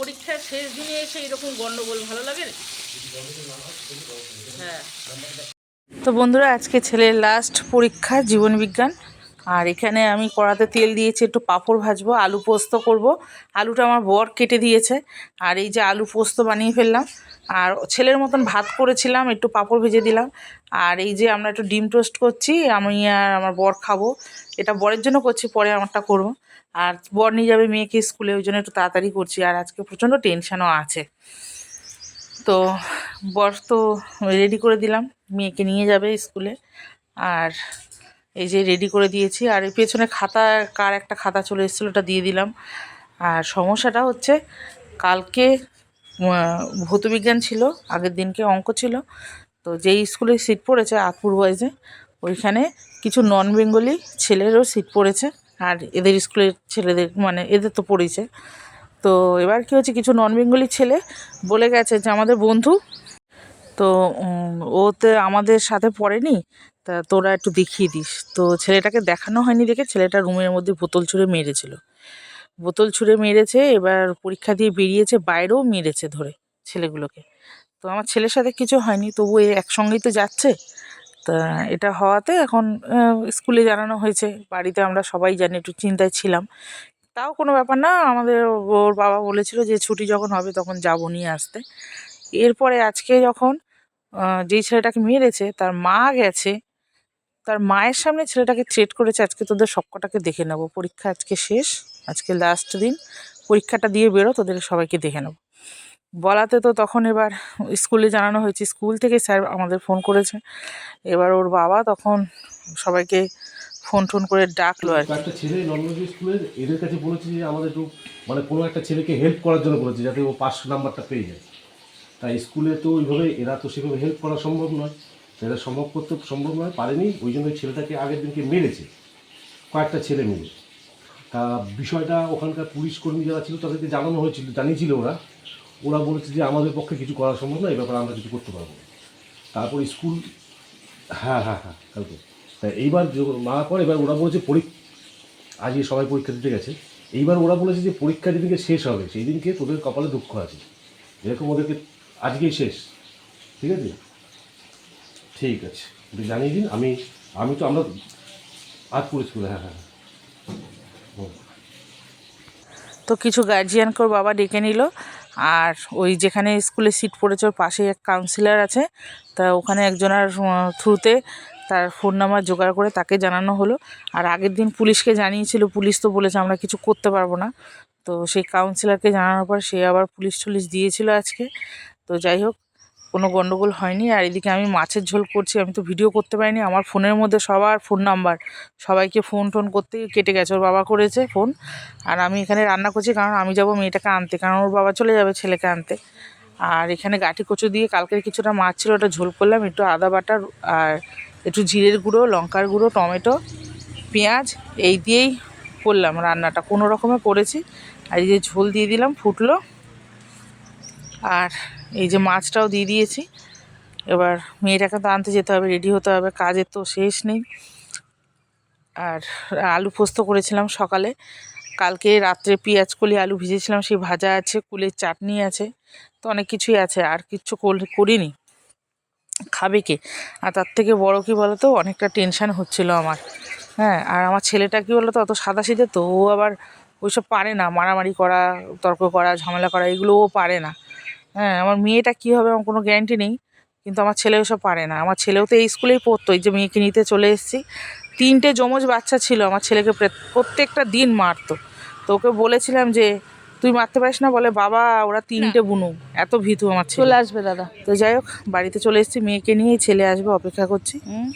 পরীক্ষার শেষ দিনে এসে এরকম গন্ডগোল ভালো লাগে? হ্যাঁ। তো বন্ধুরা, আজকে ছেলের লাস্ট পরীক্ষা, জীবন বিজ্ঞান। আর এখানে আমি কড়াতে তেল দিয়েছি, একটু পাঁপড় ভাজবো, আলু পোস্ত করব। আলুটা আমার বর কেটে দিয়েছে। আর এই যে আলু পোস্ত বানিয়ে ফেললাম, আর ছেলের মতন ভাত করেছিলাম, একটু পাঁপড় ভেজে দিলাম। আর এই যে আমরা একটু ডিম টোস্ট করছি, আমি আর আমার বর খাব। এটা বরের জন্য করছি, পরে আমারটা করব। আর বর নিয়ে যাবে মেয়েকে স্কুলে, ওই জন্য একটু তাড়াতাড়ি করছি, আর আজকে প্রচণ্ড টেনশানও আছে। তো বর তো রেডি করে দিলাম, মেয়েকে নিয়ে যাবে স্কুলে। আর এই যে রেডি করে দিয়েছি। আর এই পেছনে খাতা, কার একটা খাতা চলে এসেছিল ওটা দিয়ে দিলাম। আর সমস্যাটা হচ্ছে, কালকে ভৌতবিজ্ঞান ছিল, আগের দিনকে অঙ্ক ছিল। তো যেই স্কুলে সিট পড়েছে আতপুর বয়েজে ওইখানে কিছু নন বেঙ্গলি ছেলেরও সিট পড়েছে। আর এদের স্কুলের ছেলেদের মানে এদের তো পড়েছে তো এবার কী হচ্ছে কিছু নন বেঙ্গলি ছেলে বলে গেছে যে, আমাদের বন্ধু তো ওতে আমাদের সাথে পড়েনি। তা তোরা একটু দেখিয়ে দিস। তো ছেলেটাকে দেখানো হয়নি দেখে ছেলেটা রুমের মধ্যে বোতল ছুঁড়ে মেরেছিল। বোতল ছুঁড়ে মেরেছে, এবার পরীক্ষা দিয়ে বেরিয়েছে, বাইরেও মেরেছে ধরে ছেলেগুলোকে। তো আমার ছেলের সাথে কিছু হয়নি, তবু এ একসঙ্গেই তো যাচ্ছে। তা এটা হওয়াতে এখন স্কুলে জানানো হয়েছে, বাড়িতে আমরা সবাই জানি, একটু চিন্তায় ছিলাম। তাও কোনো ব্যাপার না, আমাদের ওর বাবা বলেছিল যে ছুটি যখন হবে তখন যাব নিয়ে আসতে। এরপরে আজকে যখন যেই ছেলেটাকে মেরেছে, তার মা গেছে, তার মায়ের সামনে ছেলেটাকে থ্রেট করেছে, আজকে তোদের সবকটাকে দেখে নেব। পরীক্ষা আজকে শেষ, আজকে লাস্ট দিন। পরীক্ষাটা দিয়ে বেরো, তোদের সবাইকে দেখে নেব। বলাতে তো তখন এবার স্কুলে জানানো হয়েছে, স্কুল থেকে স্যার আমাদের ফোন করেছে। এবার ওর বাবা তখন সবাইকে ফোন টোন করে ডাকলো আর একটা ছেলে নর্মালি স্কুলের এদের কাছে বলেছে যে আমাদের একটু মানে কোনো একটা ছেলেকে হেল্প করার জন্য বলেছে, যাতে ও পাস নাম্বারটা পেয়ে যায়। তাই স্কুলে তো ওইভাবে এরা তো সেভাবে হেল্প করা সম্ভব নয়। সেটা সম্ভব করতে সম্ভব নয়, পারেনি। ওই জন্য ছেলেটাকে আগের দিনকে মেরেছে। কয়েকটা ছেলে মিলে। তা বিষয়টা ওখানকার পুলিশ কর্মী যারা ছিল তাদেরকে জানানো হয়েছিল, জানিয়েছিল ওরা। ওরা বলেছে যে আমাদের পক্ষে কিছু করা সম্ভব নয়, এই ব্যাপারে আমরা কিছু করতে পারব না। তারপর স্কুল হ্যাঁ হ্যাঁ হ্যাঁ কালকে। তা এইবার না পর এবার ওরা বলেছে পরীক্ষা আজকে সবাই পরীক্ষা দিতে গেছে। এইবার ওরা বলেছে যে পরীক্ষা যেদিনকে শেষ হবে সেই দিনকে তোদের কপালে দুঃখ আছে। যেরকম ওদেরকে আজকেই শেষ। ঠিক আছে? ঠিক আছে। একটু জানিয়ে দিন, আমি আমি তো আমরা আজ স্কুলে হ্যাঁ হ্যাঁ হ্যাঁ। তো কিছু গার্জিয়ানকে ওর বাবা ডেকে নিল, আর ওই যেখানে স্কুলে সিট পড়েছে, ওর পাশেই এক কাউন্সিলর আছে। তা ওখানে একজনের থ্রুতে তার ফোন নাম্বার জোগাড় করে তাকে জানানো হলো। আর আগের দিন পুলিশকে জানিয়েছিল, পুলিশ তো বলেছে আমরা কিছু করতে পারব না। তো সেই কাউন্সিলরকে জানানোর পর সে আবার পুলিশ টুলিশ দিয়েছিল আজকে। তো যাই হোক, কোনো গন্ডগোল হয়নি। আর এদিকে আমি মাছের ঝোল করছি, আমি তো ভিডিও করতে পারিনি। আমার ফোনের মধ্যে সবার ফোন নাম্বার সবাইকে ফোন টোন করতে কেটে গেছে, ওর বাবা করেছে ফোন আর আমি এখানে রান্না করছি কারণ আমি যাব মেয়েটাকে আনতে, কারণ ওর বাবা চলে যাবে ছেলেকে আনতে। আর এখানে গাঁটি কচু দিয়ে কালকের কিছুটা মাছ ছিল, ওটা ঝোল করলাম। একটু আদা বাটা আর একটু জিরের গুঁড়ো, লঙ্কার গুঁড়ো, টমেটো, পেঁয়াজ, এই দিয়েই করলাম রান্নাটা। কোনো রকমে করেছি। আর এই যে ঝোল দিয়ে দিলাম, ফুটলো। আর এই যে মাছটাও দিয়ে দিয়েছি। এবার মেয়েটাকে তো আনতে যেতে হবে রেডি হতে হবে, কাজের তো শেষ নেই। আর আলু পোস্ত করেছিলাম সকালে। কালকে রাত্রে পেঁয়াজ কলি আলু ভিজেছিলাম, সেই ভাজা আছে, কুলের চাটনি আছে, তো অনেক কিছুই আছে, আর কিচ্ছু কর- করিনি। খাবে কে? আর তার থেকে বড় কি বলো তো অনেকটা টেনশান হচ্ছিল আমার। হ্যাঁ আর আমার ছেলেটা কি বলো তো অত সাদা সিধে তো ও আবার ওইসব পারে না, মারামারি করা, তর্ক করা, ঝামেলা করা, এগুলো ও পারে না। হ্যাঁ আমার মেয়েটা কী হবে আমার কোনো গ্যারান্টি নেই কিন্তু আমার ছেলে ওসব পারে না। আমার ছেলেও তো এই স্কুলেই পড়তো এই যে মেয়েকে নিতে চলে এসেছি। তিনটে যমজ বাচ্চা ছিল আমার ছেলেকে প্রত্যেকটা দিন মারতো। তো ওকে বলেছিলাম যে তুই মারতে পারিস না? বলে বাবা ওরা তিনটে বুনু এত ভীতু আমার চলে আসবে দাদা। তো যাই হোক বাড়িতে চলে এসেছি মেয়েকে নিয়ে ছেলে আসবে অপেক্ষা করছি। হুম।